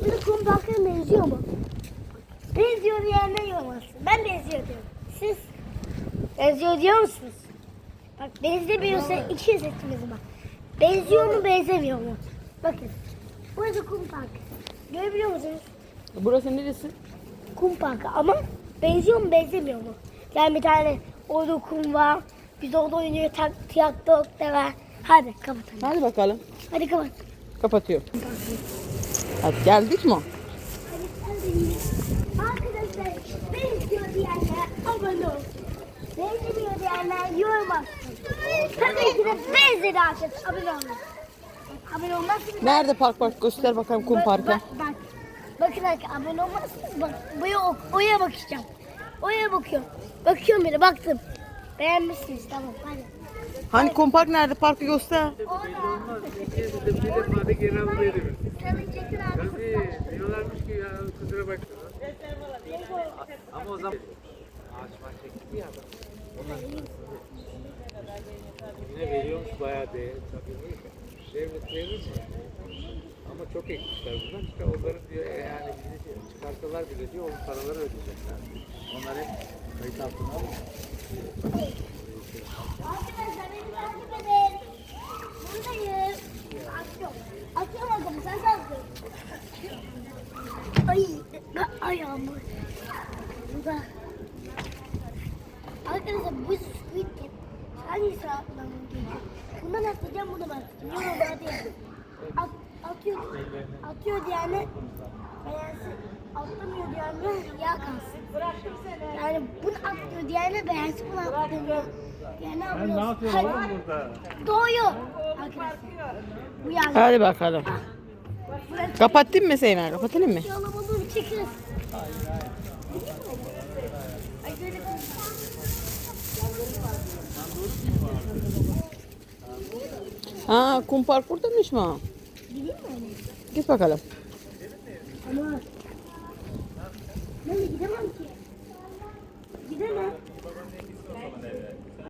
Böyle kum parkına benziyor mu? Benziyor diyenler yormasın. Ben benziyor diyorum. Siz benziyor diyor musunuz? Bak benzemiyorsa iki seçimiz var. Benziyor mu benzemiyor mu? Bakın. Burası kum parkı. Görebiliyor musunuz? Burası neresi? Kum parkı ama benziyor mu benzemiyor mu? Yani bir tane orada kum var. Biz orada oynuyor tak, tiyatro da var. Hadi kapatalım. Hadi bakalım. Hadi kapat. Kapatıyorum. Hadi geldik mi? Arkadaşlar benziyor diyenler abone olsun. Benzemiyor diyenler yorum atsın. Tabii ki de benzedi arkadaşlar abone olun. Abone olmazsınız. Nerede park park göster bakalım kum Bak- parkı. Bak, bak. Bakın arkadaşlar abone olmazsınız. Bak buraya, oraya bakacağım. Oraya bakıyorum. Bakıyorum bile baktım. Beğenmişsiniz tamam hadi. Hani kum park nerede? Parkı göster. Orada. Bir defa da geri alabilirim. Salıncakın abi. Tabii diyorlarmış ki ya kusura bakma. Ama o zaman ağaç var çekti ya. Onlar yine veriyormuş bayağı değer. Tabii. Devlet verir mi? Ama çok ekmişler bundan. İşte onları diyor yani bizi çıkarsalar bile diyor onun paraları ödeyecekler. Onlar hep. Arkadaşlar beni takip edin. Buradayım. Atıyorum adamı sen kalkın. Ay ayağım. Burada. Arkadaşlar bu squid game hangisi atlamam gerekiyor? Bundan atlayacağım bunu ben atlayacağım. Yok hadi. At, atıyor, atıyor diyene beğensin. Atlamıyor diyene ya kalsın. Yani bunu atlıyor diyene beğensin bunu atlamıyor. Yani abone olsun. Hadi. burada? Doğuyor. Arkadaşlar. Bu. Hadi bakalım. Bırak. Kapattın mı Seymen? Kapatayım mı? Şu alamadığını çekeriz. Ay böyle Ha kum park buradaymış mı? Gideyim mi öyle? Git bakalım. Ama ben de gidemem ki. Gidemem.